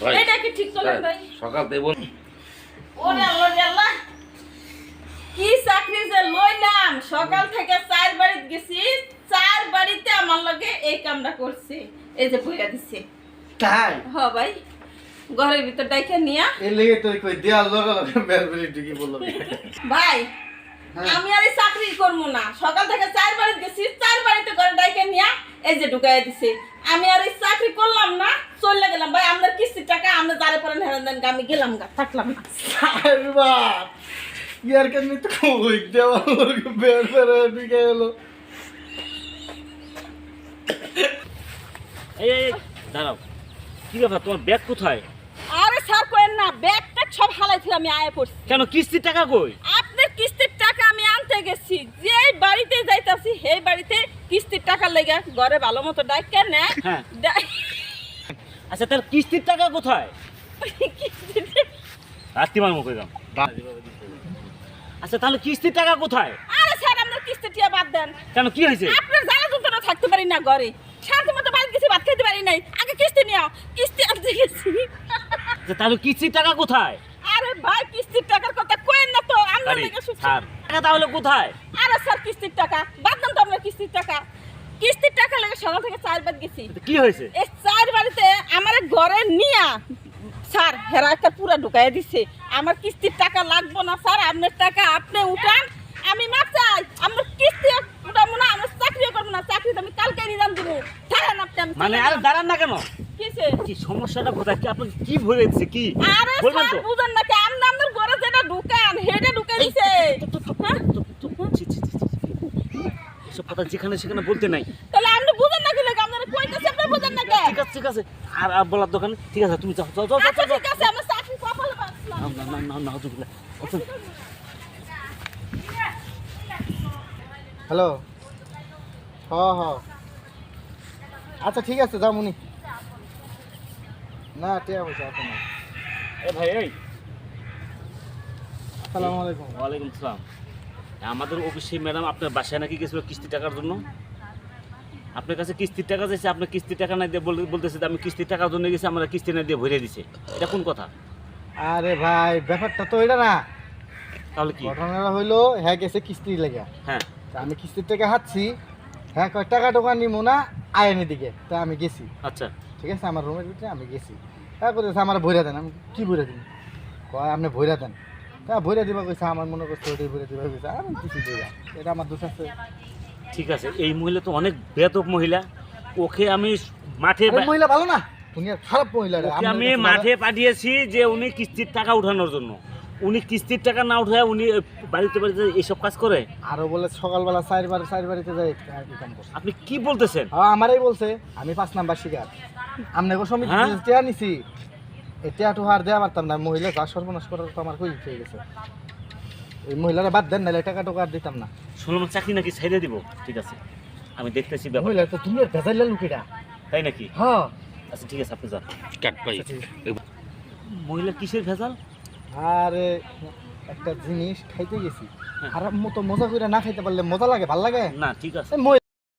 ভাই। এটা কি ঠিক করলেন ভাই সকাল থেকে বল ওরে আল্লাহ আল্লাহ! কি চাকরি যে লইলাম। সকাল থেকে চার বাড়িতে গেছি। চার বাড়িতে আমার লগে এই কামটা করছে। এই যে বইয়া দিছে। তাই? হ ভাই ঘরের ভিতর ডাইকে নিয়া। এই লেগে তুই কই দেয়াল লগা লগা বের বেরি বলল ভাই হ্যাঁ। আমি আর চাকরি করব না। সকাল থেকে চার বাড়িতে গেছি। চার বাড়িতে ঘরে ডাইকে নিয়া এই যে ঢুকাই দিছে। আমি আর এই চাকরি করলাম না চলে গেলাম। ভাই আপনার কিস্তির টাকা আমরা যারে পরে হেরান দেন আমি গেলাম গা থাকলাম না। ইয়ার কেন তো কই? দেওয়াল বের বের ঢুকে গেলো এই দাঁড়াও। কি ব্যাপার তোমার ব্যাগ কোথায়? আরে স্যার কোয়েন না ব্যাগটা সব হালাইছিল আমি আয় পড়ছি। কেন কিস্তির টাকা কই? আপনার কিস্তির টাকা আমি আনতে গেছি। যে বাড়িতে যাইতাছি সেই বাড়িতে কিস্তির টাকা লেগে ঘরে ভালো মতো ডাক কেন হ্যাঁ। আচ্ছা তাহলে কিস্তির টাকা কোথায়? রাত্রি মার মুখে যাও আচ্ছা তাহলে কিস্তির টাকা কোথায়? আরে স্যার আপনার কিস্তি টিয়া বাদ দেন। কেন কি হয়েছে? আপনার জ্বালা যন্ত্রণা থাকতে পারি না ঘরে। শান্তি মতো বাড়িতে গেছি ভাত খেতে পারি নাই। আগে কিস্তি নিও। কিস্তি আনতে গেছি। আচ্ছা, তাহলে কিস্তির টাকা কোথায়? আরে ভাই কিস্তির টাকার কথা কোয়েন না তো। আমরা আরে লেগে শুনছি। স্যার টাকা তাহলে কোথায়? আরে স্যার কিস্তির টাকা। বাদ দেন তো আপনার কিস্তির টাকা। কিস্তির টাকা লেগে সকাল থেকে চার বাদ গেছি। কি হয়েছে? এই চার বাড়িতে আমার ঘরে নিয়া স্যার হেরা একটা পুরা ঢুকাই দিছে। আমার কিস্তির টাকা লাগবো না স্যার আপনার টাকা আপনি উঠান আমি মাপ চাই। আমার কিস্তি উঠাবো না আমার চাকরিও করব না চাকরি আমি কালকে নিলাম দিব। ছাড়েন আপনি আমি মানে আরে দাঁড়ান না কেন? কি সমস্যাটা কোথায়? কি আপনার কি ভরেছে কি? আরে স্যার তো। বুঝেন না কি আপনি আপনার ঘরে যেটা ঢুকান হেডে ঢুকাই দিছে হ্যাঁ? ছি, ছি, ছি, ছি, ছি। এসব কথা যেখানে সেখানে বলতে নাই। তাহলে আপনি বুঝেন না কি লাগে আপনারা কইতেছে আপনি বুঝেন না কে? ঠিক আছে ঠিক আছে। আর আর বলার দোকান ঠিক আছে তুমি যাও যাও যাও যাও, আচ্ছা ঠিক আছে আমার চাকরি কপালে বাঁচলাম না না না না হ্যালো। হ হ। আচ্ছা ঠিক আছে যাও মুনি। না টিয়া পয়সা আছে না এ ভাই এই। আসসালামু আলাইকুম। ওয়ালাইকুম সালাম আমাদের অফিসে ম্যাডাম আপনার বাসায় নাকি গেছিল কিস্তি টাকার জন্য? আপনার কাছে কিস্তির টাকা চাইছে আপনার কিস্তির টাকা না দিয়ে বল- বলতেছে আমি কিস্তির টাকার জন্য গেছি আমরা কিস্তি না দিয়ে ভরে দিছে। এটা কোন কথা? আরে ভাই ব্যাপারটা তো এটা না। তাহলে কি? ঘটনাটা হইল হ্যাঁ গেছে কিস্তি লেগে। হ্যাঁ। তা আমি কিস্তির টাকা হাঁটছি হ্যাঁ কয় টাকা টোকা নিমো না আয়নের দিকে। তা আমি গেছি। আচ্ছা। ঠিক আছে আমার রুমের ভিতরে আমি গেছি। হ্যাঁ তারপরে আমার ভৈরা দেন আমি কি ভৈরা দিন কয় আপনি ভৈরা দেন। তা ভৈরা দিবা কইছে আমার মনে করছে ওটাই ভৈরা দিবা কইছে আমি কিছু ভৈরা এটা আমার দোষ আছে। ঠিক আছে এই মহিলা তো অনেক বেদব মহিলা। ওকে আমি মাঠে মহিলা ভালো না? দুনিয়ার খারাপ মহিলা ওকে আমি মাঠে পাঠিয়েছি যে উনি কিস্তির টাকা উঠানোর জন্য। উনি কিস্তির টাকা না উঠায় উনি বাড়িতে বাড়িতে এইসব কাজ করে? আরও বলে সকালবেলা চারবার চার বাড়িতে করছে। আপনি কি বলতেছেন? হ্যাঁ আমারই বলছে আমি পাঁচ নাম্বার শিকার। আপনাকে সমিতি হ্যাঁ? নিছি। এই টিয়া টু হার দেওয়া পারতাম না মহিলা যা সর্বনাশ করার তো আমার কই হয়ে গেছে। এই মহিলারা বাদ দেন নাহলে টাকা টোকা আর দিতাম না। শুনলাম চাকরি নাকি ছেড়ে দিব? ঠিক আছে। আমি দেখতেছি ব্যাপার। মহিলা তো দুনিয়ার ভেজাইলা লুকিটা তাই নাকি? হ্যাঁ। আচ্ছা ঠিক আছে আপনি যান। কাট ভাই। মহিলা কিসের ভেজাল? আরে একটা জিনিস খাইতে গেছি। আর মতো মজা করে না খাইতে পারলে মজা লাগে ভালো লাগে? না ঠিক আছে।